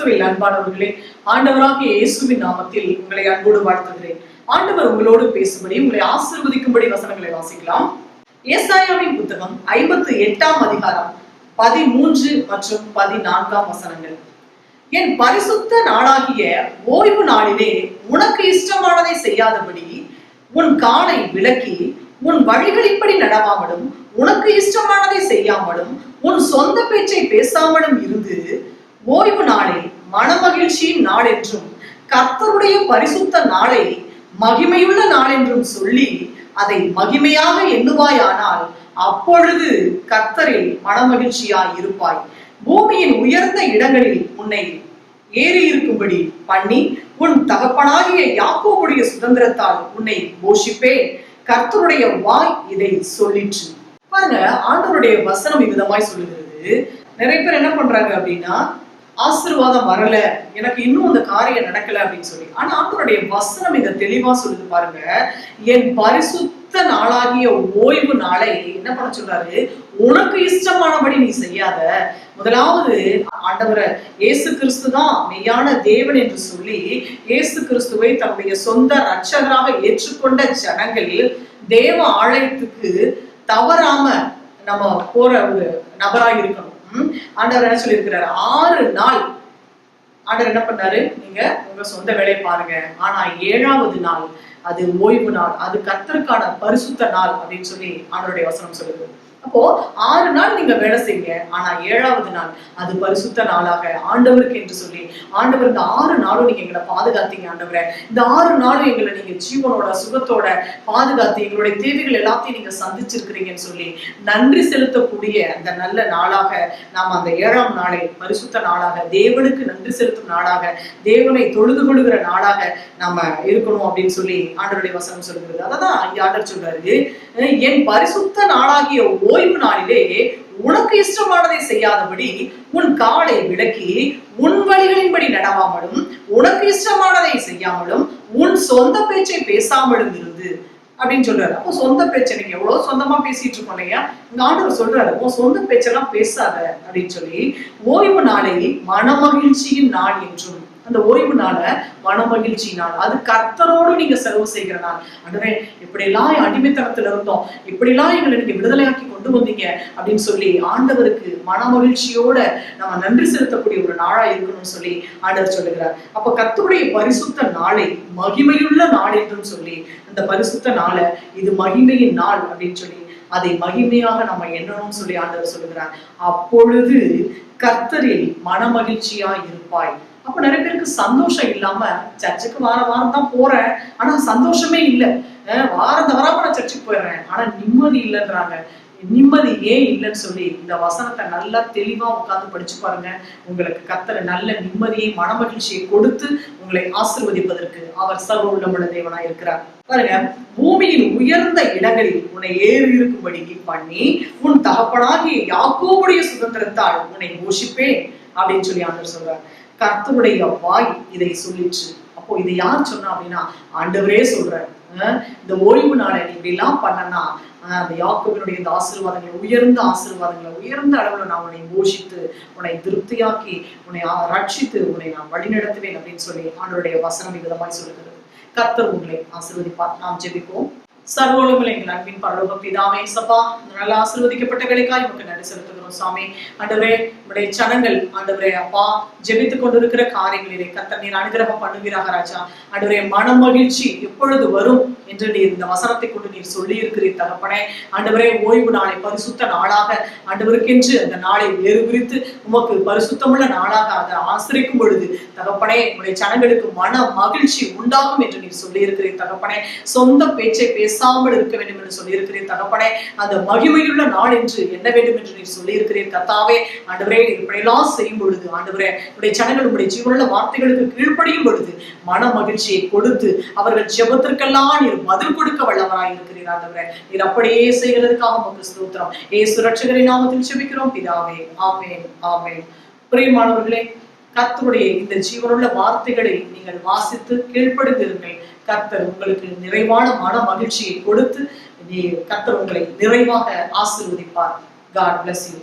கிறிஸ்துவில் அன்பானவர்களே ஆண்டவராகிய இயேசுவின் நாமத்தில் உங்களை அன்போடு வாழ்த்துகிறேன். ஆண்டவர் உங்களோடு பேசும்படி உங்களை ஆசிர்வதிக்கும்படி வசனங்களை வாசிக்கலாம். ஏசாயாவின் புத்தகம் ஐம்பத்து எட்டாம் அதிகாரம் பதிமூன்று மற்றும் பதினான்காம் வசனங்கள். என் பரிசுத்த நாளாகிய ஓய்வு நாளிலே உனக்கு இஷ்டமானதை செய்யாதபடி உன் காலை விளக்கி உன் வழிகளின்படி நடவாமலும் உனக்கு இஷ்டமானதை செய்யாமலும் உன் சொந்த பேச்சை பேசாமலும் இருந்து ஓய்வு நாளில் மனமகிழ்ச்சியின் நாள் என்றும் கர்த்தருடைய பரிசுத்த நாளை மகிமையுள்ள நாள் என்றும் சொல்லி அதை மகிமையாக எண்ணுவாயானால் அப்பொழுது கர்த்தரில் மனமகிழ்ச்சியாய் இருப்பாய். பூமியின் உயர்ந்த இடங்களில் உன்னை ஏறி இருக்கும்படி பண்ணி உன் தகப்பனாகிய யாக்கோவுடைய சுதந்திரத்தால் உன்னை போஷிப்பேன். கர்த்தருடைய வாய் இதை சொல்லிற்று. பாருங்க ஆண்டவருடைய வசனம் இவ்விதமாய் சொல்லுகிறது. நிறைய பேர் என்ன பண்றாங்க அப்படின்னா ஆசீர்வாதம் வரல. எனக்கு இன்னும் அந்த காரியம் நடக்கல அப்படின்னு சொல்லி. ஆனா அவருடைய வசனம் இதை தெளிவா சொல்லுது பாருங்க. என் பரிசுத்த நாளாகிய ஓய்வு நாளை என்ன பண்ண சொல்றாரு? உனக்கு இஷ்டமானபடி நீ செய்யாத. முதலாவது ஆண்டவரை இயேசு கிறிஸ்து தான் மெய்யான தேவன் என்று சொல்லி இயேசு கிறிஸ்துவை தன்னுடைய சொந்த ரட்சகராக ஏற்றுக்கொண்ட ஜனங்களில் தேவ ஆலயத்துக்கு தவறாம நம்ம போற ஒரு நபராக இருக்கணும். ஆண்டவர் என்ன சொல்லியிருக்கிறாரு? ஆறு நாள். ஆண்டவர் என்ன பண்ணாரு? நீங்க உங்க சொந்த வேலையை பாருங்க. ஆனா ஏழாவது நாள் அது ஓய்வு நாள். அது கத்தருக்கான பரிசுத்த நாள் அப்படின்னு சொல்லி ஆண்டவருடைய வசனம் சொல்லுது. அப்போ ஆறு நாள் நீங்க வேலை செய்யுங்க. ஆனா ஏழாவது நாள் அது பரிசுத்த நாளாக. ஆண்டவருக்கு என்று சொல்லி ஆண்டவர் இந்த ஆறு நாளும் நீங்க எங்களை பாதுகாத்தீங்க ஆண்டவரை. இந்த ஆறு நாளும் எங்களை நீங்க ஜீவனோட சுகத்தோட பாதுகாத்து எங்களுடைய தேவைகள் எல்லாத்தையும் நீங்க சந்திச்சிருக்கிறீங்கன்னு சொல்லி நன்றி செலுத்தக்கூடிய அந்த நல்ல நாளாக நாம் அந்த ஏழாம் நாளை பரிசுத்த நாளாக தேவனுக்கு நன்றி செலுத்தும் நாளாக தேவனை தொழுது கொள்கிற நாளாக நாம இருக்கணும் அப்படின்னு சொல்லி ஆண்டருடைய வசனம் சொல்கிறது. அதான் இங்க ஆண்டர் சொல்றாரு. என் பரிசுத்த நாளாகிய ஓய்வு நாளிலே உனக்கு இஷ்டமானதை செய்யாதபடி உன் காலை விளக்கி உன் வழிகளின்படி நடவாமலும் உனக்கு இஷ்டமானதை செய்யாமலும் உன் சொந்த பேச்சை பேசாமலும் இருந்து அப்படின்னு சொல்றாரு. அப்போ சொந்த பேச்சை நீங்க எவ்வளவு சொந்தமா பேசிட்டு இருக்கோம் இல்லையா? இந்த ஆண்டவர் சொல்றாரு உன் சொந்த பேச்செல்லாம் பேசாத அப்படின்னு சொல்லி ஓய்வு நாளை மனமகிழ்ச்சியின் நாள் என்றும் அந்த ஓய்வு நாள மனமகிழ்ச்சி நாள். அது கர்த்தரோடு நீங்க செலவு செய்கிற நாள். அடவே இப்படியெல்லாம் அடிமைத்தனத்துல இருந்தோம். இப்படிலாம் எங்களை நீங்க விடுதலையாக்கி கொண்டு வந்தீங்க அப்படின்னு சொல்லி ஆண்டவருக்கு மனமகிழ்ச்சியோட நம்ம நன்றி செலுத்தக்கூடிய ஒரு நாளா இருக்கணும்னு சொல்லி ஆண்டவர் சொல்லுகிறார். அப்ப கர்த்தருடைய பரிசுத்த நாளை மகிமையுள்ள நாள் என்றும் சொல்லி அந்த பரிசுத்த நாளை இது மகிமையின் நாள் அப்படின்னு சொல்லி அதை மகிமையாக நம்ம எண்ணணும்னு சொல்லி ஆண்டவர் சொல்லுகிறார். அப்பொழுது கர்த்தரில் மனமகிழ்ச்சியா இருப்பாய். அப்ப நிறைய பேருக்கு சந்தோஷம் இல்லாம சர்ச்சுக்கு வார வாரம் தான் போறேன். ஆனா சந்தோஷமே இல்லை. வாரம் தவறாம நான் சர்ச்சுக்கு போயிடுறேன். ஆனா நிம்மதி இல்லைன்றாங்க. நிம்மதி ஏன் இல்லைன்னு சொல்லி இந்த வசனத்தை நல்லா தெளிவா உட்கார்ந்து படிச்சு பாருங்க. உங்களுக்கு கத்துற நல்ல நிம்மதியை மனமகிழ்ச்சியை கொடுத்து உங்களை ஆசிர்வதிப்பதற்கு அவர் சர்வ உள்ளமுள்ள தேவனா இருக்கிறார். பாருங்க பூமியின் உயர்ந்த இடங்களில் உன்னை ஏறி இருக்கும்படி பண்ணி உன் தகப்பனாகிய யாக்கோவுடைய சுதந்திரத்தால் உன்னை யோசிப்பேன் அப்படின்னு சொல்லி ஆண்டவர் சொல்றார். கர்த்தருடைய வாய் இதை சொல்லிச்சு அப்போ இதை யார் சொன்னா அப்படின்னா ஆண்டவரே சொல்ற இந்த ஓய்வு நாளை நீ இப்படி எல்லாம் பண்ணனா அந்த யாக்கோபினுடைய இந்த ஆசீர்வாதங்களை உயர்ந்த ஆசீர்வாதங்களை உயர்ந்த அளவுல நான் உன்னை போஷித்து உன்னை திருப்தியாக்கி உன்னை ரட்சித்து உன்னை நான் வழிநடத்துவேன் அப்படின்னு சொல்லி ஆண்டருடைய வசனம் விதமாய் சொல்லுகிறது. கத்தர் உங்களை ஆசீர்வதிப்பார். நாம் ஜெபிப்போம். சர்வோலமில் எங்கள் அன்பின் பரலோக பிதாமே சபா நல்ல ஆசீர்வதிக்கப்பட்ட வேலைக்காய் உமக்கு செலுத்துகிறோம். செலுத்துகிறோம் சாமி ஆண்டவரே உடைய சனங்கள் ஆண்டவரே அப்பா ஜெபித்துக் கொண்டிருக்கிற காரியங்களிலே கத்த நீர் அனுகிரகம் பண்ணுவீராக ராஜா. ஆண்டவரே மன மகிழ்ச்சி எப்பொழுது வரும் என்று நீர் இந்த வசனத்தை கொண்டு நீர் சொல்லி இருக்கிறீர் தகப்பனே. ஆண்டவரே ஓய்வு நாளை பரிசுத்த நாளாக ஆண்டவருக்கென்று அந்த நாளை வேறு உமக்கு பரிசுத்தமுள்ள நாளாக அதை ஆசிரிக்கும் பொழுது தகப்பனே உடைய சனங்களுக்கு மன மகிழ்ச்சி உண்டாகும் என்று நீர் சொல்லி இருக்கிறீர் தகப்பனே. சொந்த பேச்சை பேசாமல் இருக்க வேண்டும் என்று சொல்லியிருக்கிறீர் தகப்பனே. அந்த மகிமையுள்ள நாள் என்று என்ன வேண்டும் என்று நீர் சொல்லியிருக்கிறீர் கத்தாவே ஆண்டவரே இப்படியெல்லாம் செய்யும் பொழுது ஆண்டவரே உடைய ஜனங்கள் உடைய ஜீவனுள்ள வார்த்தைகளுக்கு கீழ்ப்படியும் பொழுது மன மகிழ்ச்சியை கொடுத்து அவர்கள் ஜெபத்திற்கெல்லாம் நீர் பதில் கொடுக்க வல்லவராய் இருக்கிறீர் ஆண்டவரே. நீர் அப்படியே செய்கிறதுக்காக உமக்கு ஸ்தோத்திரம். ஏ சுரட்சகரின் நாமத்தில் ஜெபிக்கிறோம் பிதாவே. ஆமேன் ஆமேன். பிரியமானவர்களே கத்தருடைய இந்த ஜீவனுள்ள வார்த்தைகளை நீங்கள் வாசித்து கீழ்ப்படுத்திருங்கள். கர்த்தர் உங்களுக்கு நிறைவான மன மகிழ்ச்சியை கொடுத்து நீ கர்த்தர் உங்களை நிறைவாக ஆசிர்வதிப்பார். God bless you